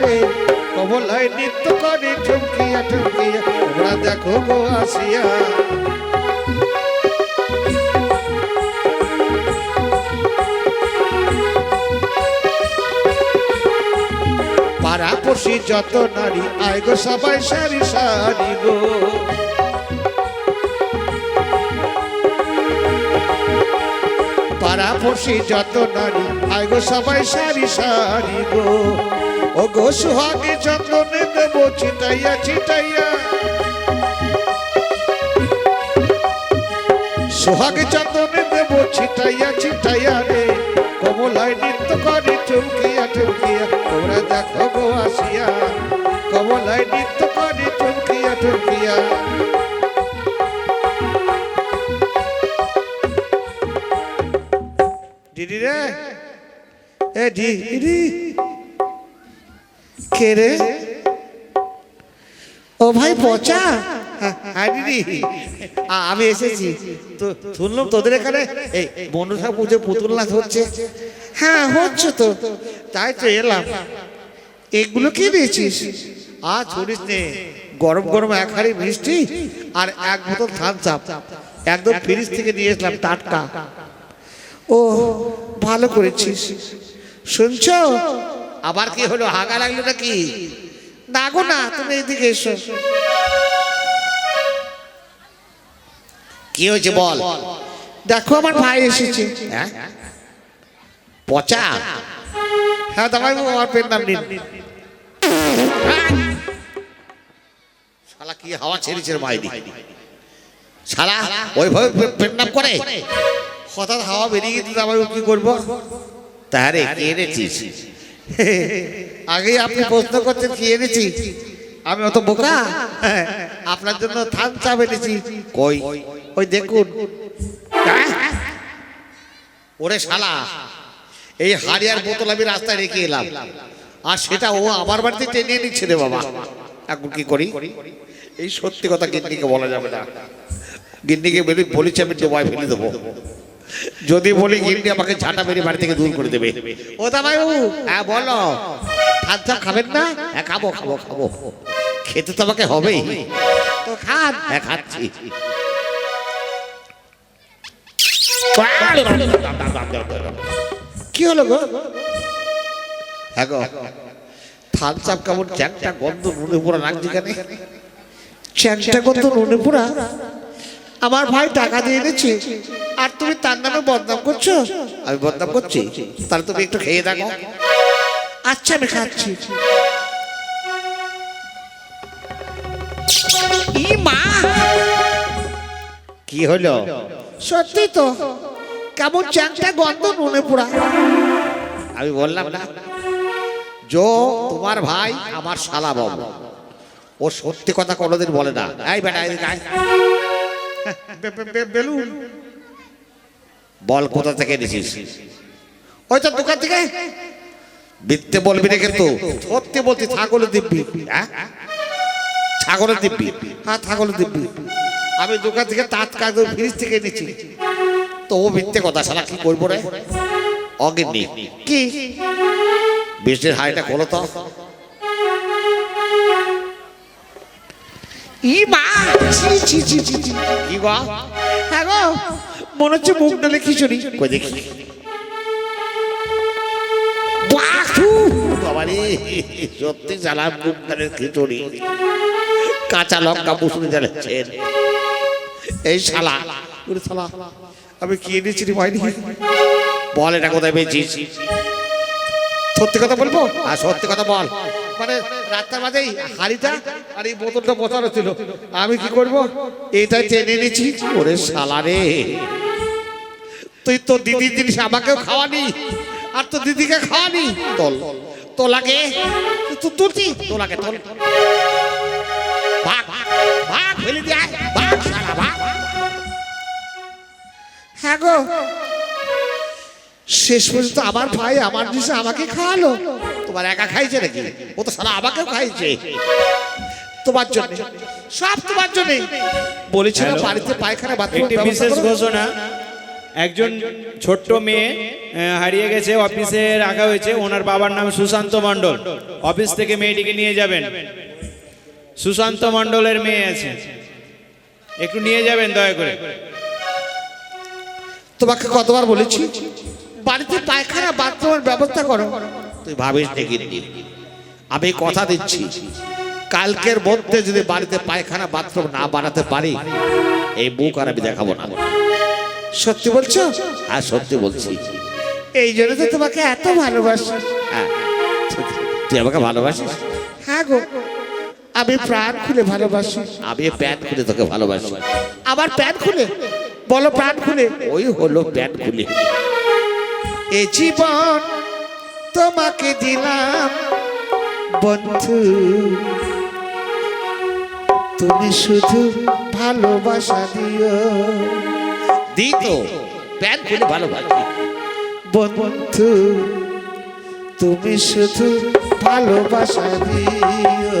রে কমলায় নৃত্য করে ঠুমকিয়া ঠুমকিয়া তোমরা দেখো গো আসিয়া। পাড়াপড়শি যত নারী, আয় গো সবাই সারি সারি গো। পাড়াপড়শি যত নারী, আয় গো সবাই সারি সারি গো। ও গো সুহাগে চন্দনে দেব, ছিটাইয়া ছিটাইয়া। সোহাগে চন্দনে দেব, ছিটাইয়া ছিটাইয়া রে। কমলায় নৃত্য করে, চুমকিয়া চুমকিয়া, তোমরা দেখো গো আসিয়া। কমলায় নৃত্য করে, চুমকিয়া চুমকিয়া। দিদি রে। এ দিদি। কে রে? ও ভাই পচা? হ্যাঁ আমি এসেছি। তো শুনলাম তোদের এখানে এই মনসা পুজো পুতুল নাচ হচ্ছে। হ্যাঁ হচ্ছে তো। তাই তো এলাম। এগুলো কি দিয়েছিস? আর ছড়িস নে গরম গরম এক হাড়ি মিষ্টি আর এক বোতল থামস আপ একদম ফ্রিজ থেকে নিয়ে এসলাম টাটকা। ও ভালো করেছিস। শুনছ? আবার কি হলো? হাগা লাগল নাকি? না গো না তুমি এদিকে এসো। কি হয়েছে বল? দেখো আমার ভাই এসেছে। হ্যাঁ? পচা? হ্যাঁ দাবাই আমার পেন নাম নিন। শালা কি হাওয়া ছেড়েছে রে মাইরি। শালা ওইভাবে পে- পেন নাম করে? হঠাৎ হাওয়া বেরিয়ে গিয়ে গেছে দাবাই কি করব? তাহারে কি এনেছিস আগেই আপনি প্রশ্ন করছেন কি এনেছি? আমি অত বোকা? আপনার জন্য থান চাপ এনেছি কই? ওই দেখুন। হ্যাঁ? ওরে শালা এই হাড়িয়ার বোতল আমি রাস্তায় রেখে এলাম। আর সেটা ও আমার বাড়িতে টেনে নিচ্ছে রে বাবা। এখন কি করি? এই সত্যি কথা গিন্নিকে বলা যাবে না। গিন্নিকে বলি বলেছি আমি ডোবায় ফেলে দেবো। যদি বলি গিন্নি আমাকে ঝাঁটা মেরে বাড়ি থেকে দূর করে দেবে। ও দাবাই বাবু হ্যাঁ বলো। ভাত চা খাবেন না? হ্যাঁ খাব খাব খাব। খেতে তো আমাকে হবেই। তো খান। হ্যাঁ খাচ্ছি। কি হলো গো? হ্যাঁ গো কেমন চ্যাংটা গন্ধ নুনে পোড়া লাগছে কেন? চ্যাংটা গন্ধ নুনে পোড়া? আমার ভাই টাকা দিয়ে এনেছে। আর তুমি তার নামে বদনাম করছ? আমি বদনাম করছি। তাহলে তুমি একটু খেয়ে দেখো। আচ্ছা আমি খাচ্ছি। মা! কি হলো? সত্যি তো কেমন চ্যাংটা গন্ধ নুনে পোড়া। আমি বললাম না। জো তোমার ভাই আমার শালা বাবু। ও সত্যি কথা কোনোদিন বলে না। এই বেটা। বেলুন। বল কোথা থেকে এনেছিস? ওই তো দোকান থেকে। বিত্তে বলবি না কিন্তু। সত্যি বলছি ছাগলের দিব্যি। হ্যাঁ? ছাগলের দিব্যি। হ্যাঁ ছাগলের দিব্যি। আমি দোকান থেকে টাটকা ফ্রিজ থেকে এনেছি। তো ও মিথ্যে কথা সারা কি করব রে? অগিন্নি। কি? বৃষ্টির হাড়িটা খোলো তো। ই মা। ছি ছি ছি ছি ছি। কি গো। হ্যাঁ গো। মনে হচ্ছে মুখ ডালে খিচুড়ি কই দেখি? বাহু! বাবারে সত্যি জ্বালা মুখ ডালের খিচুড়ি কাঁচা লঙ্কা মুসুরি জ্বালাচ্ছেন এই শালা। ওরে শালা আমি কি এনেছি রে ভাই বল এটা কোথায় পেয়েছিস? সত্যি কথা বলব? আর সত্যি কথা বল। মানে রাতটার মাঝেই হাড়িটা আর এই বোতলটা বসানো ছিল। আমি কি করব? এটা টেনে নিয়েছি। ওরে শালা রে। তুই তো দিদির জিনিস আমাকেও খাওয়ানি আর তো দিদিকে খাওয়ানি তোল, তোলাকে তুলছি, তোলাকে তোল। ভাগ ভাগ ফেলে দিয়ে ভাগ, শালা, ভাগ। হ্যাঁ গো, শেষ পর্যন্ত আমার ভাই আমার জিনিস আমাকে খাওয়ালো। তোমার একা খাইছে নাকি? ও তো সারা আমাকেও খাইছে। তোমার জন্য। সব তোমার জন্য। বলেছিল বাড়িতে পায়খানা বাথরুম বিশেষ ঘোষণা একজন ছোট্ট মেয়ে হারিয়ে গেছে অফিসে রাখা হয়েছে ওনার বাবার নাম সুশান্ত মণ্ডল। অফিস থেকে মেয়েটিকে নিয়ে যাবেন। সুশান্ত মণ্ডলের মেয়ে আছে। একটু নিয়ে যাবেন দয়া করে। তোমাকে কতবার বলেছি? বাড়িতে পায়খানা বাথরুমের ব্যবস্থা করো। তুই ভাবিস দেখি আমি কথা দিচ্ছি। কালকের মধ্যে যদি বাড়িতে পায়খানা বাথরুম না বানাতে পারি এই মুখ আর আমি দেখাবো না। সত্যি বলছো? হ্যাঁ সত্যি বলছি। এই জন্য তো তোমাকে এত ভালোবাসি। হ্যাঁ তুই আমাকে ভালোবাসিস? হ্যাঁ গো আমি প্রাণ খুলে ভালোবাসি। আমি প্যান্ট খুলে তোকে ভালোবাসি। আবার প্যান্ট খুলে? বলো প্রাণ খুলে। ওই হলো প্যান্ট খুলে। এ জীবন তোমাকে দিলাম বন্ধু। তুমি শুধু ভালোবাসা দিও। দিই তো প্যান্ট খুলে ভালোবাসি। বন্ধু তুমি শুধু ভালোবাসা দিও।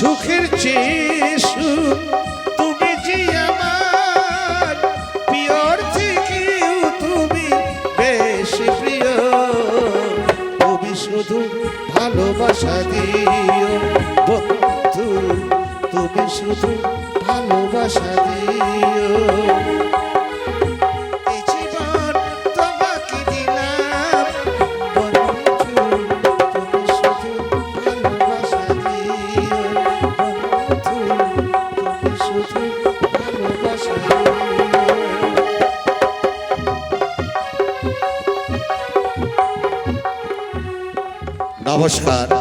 সুখের চেয়ে তুমি যে আমার থেকেও তুমি বেশ প্রিয়। তুমি শুধু ভালোবাসা দিও বন্ধু, তুমি শুধু ভালোবাসা দিও। Sara.